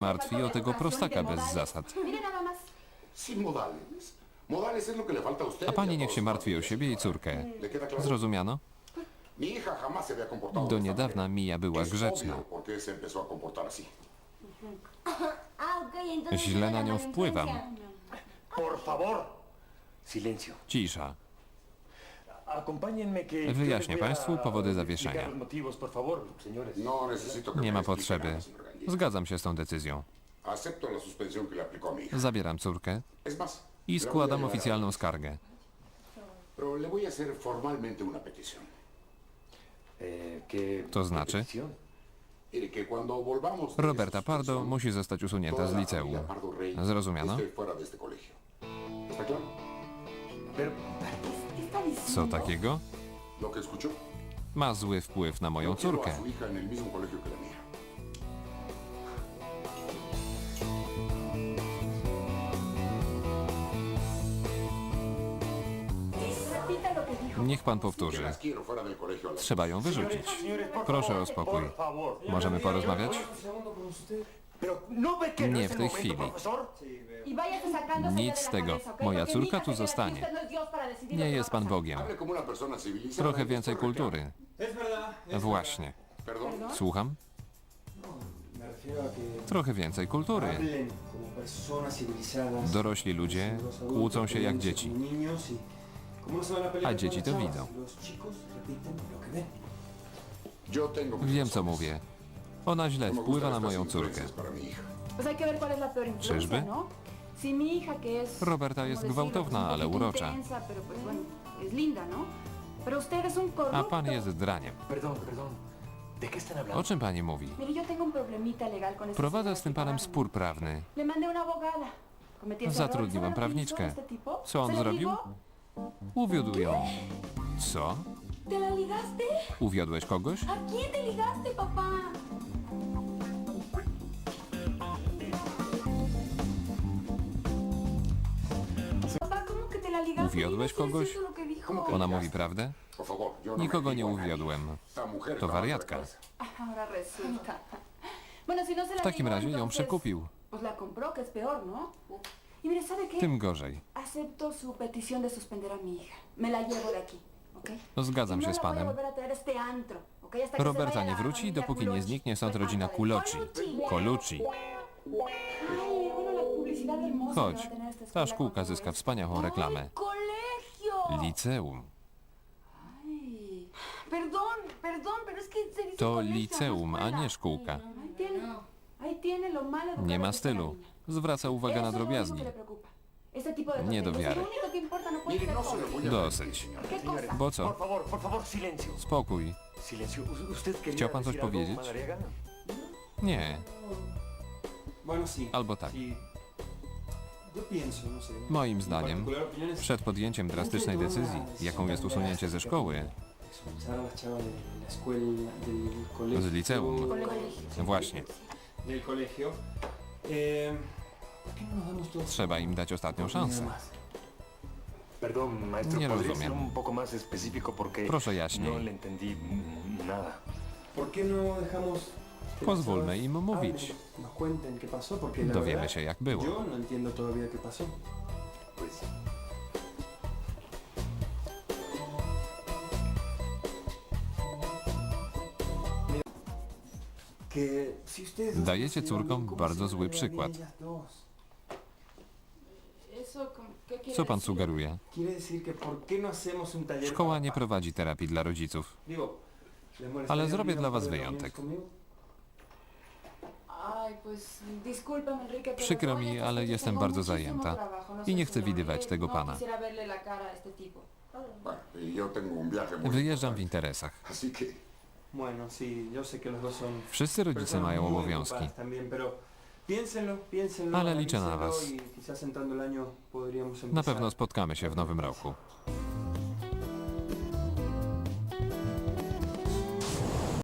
martwi o tego prostaka bez zasad. Mire nada más. Sin modales. Modales es lo que le falta a usted. A y pani a niech się martwi o siebie i córkę. ¿Le queda claro? Zrozumiano? Mi hija jamás se había comportado Do de esta niedawna manera. Mija była Es grzeczna. obvio por qué se empezó a comportar así. Ok, entonces... Źle na nią wpływam. Por favor. Silencio. Cisza. Wyjaśnię państwu powody zawieszenia. No Nie ma potrzeby. Zgadzam się z tą decyzją. Zabieram córkę i składam oficjalną skargę. Eh, ¿qué, To znaczy? Roberta Pardo musi zostać usunięta z liceum. Zrozumiano? Co takiego? Lo que escuchó. Ma zły wpływ na moją córkę. a su hija en el mismo colegio que la mía. Repita lo que dijo. Niech pan Que powtórzy. las quiero fuera del colegio a las Trzeba ją wyrzucić. Proszę o spokój. Możemy porozmawiać? ¿No no Nie es w tej chwili. Y Nic z tego. Moja córka tu zostanie. no Nie jest pan. Bogiem. Trochę y więcej kultury. Właśnie. Słucham? Trochę więcej kultury. Dorośli ludzie kłócą się jak dzieci. y no van a dzieci to widzą. Wiem co mówię. Ona źle wpływa na moją córkę. Czyżby? ¿no? Roberta ¿cómo jest gwałtowna, ale urocza. ¿no? A pan jest draniem. Perdón, perdón. ¿De qué están O czym pani mówi? Prowadzę z tym panem spór prawny. Le mandé una abogada. Cometí ese Zatrudniłam error. ¿Sabe lo que hizo prawniczkę. Co on ¿Se le zrobił? Uwiódł ją. Co? Uwiodłeś kogoś? Uwiodłeś kogoś? cierto lo que dijo. ¿Cómo que Ona mówi prawdę? Nikogo nie uwiodłem. To wariatka. W takim razie ją przekupił. Tym gorzej. No, zgadzam się z panem. Roberta nie wróci, dopóki nie zniknie stąd rodzina. Kuloci. Kolucci. Chodź. Ta szkółka zyska wspaniałą ¡Ay, reklamę. Dice To no liceum, a nie szkółka. Educada Nie ma stylu. Zwraca uwagę na drobiazgi. Nie do wiary. No no Dosyć. Bo co? Spokój. Silencio. U- ¿Usted quería Chciał pan coś powiedzieć? Nie. Albo tak. Moim Mi zdaniem, przed podjęciem drastycznej decyzji, jaką jest usunięcie ze szkoły, z liceum, właśnie, Del colegio. Eh, ¿Por qué no todos trzeba im dać ostatnią szansę. Nie ¿podría rozumiem. Proszę jaśniej. Pozwólmy im mówić. Dowiemy się jak było. No Dajecie córkom bien, ¿cómo bardzo zły przykład. Co pan sugeruje? Quiere decir que ¿por qué no Szkoła nie prowadzi terapii dla rodziców. Digo, ¿les molestaría Ale zrobię dla was wyjątek. Przykro mi, ale jestem bardzo zajęta no i nie chcę lo widywać haré, tego no pana. y Wyjeżdżam w interesach. Wszyscy rodzice mają obowiązki. Ale liczę na was. y Na pewno spotkamy się w nowym roku.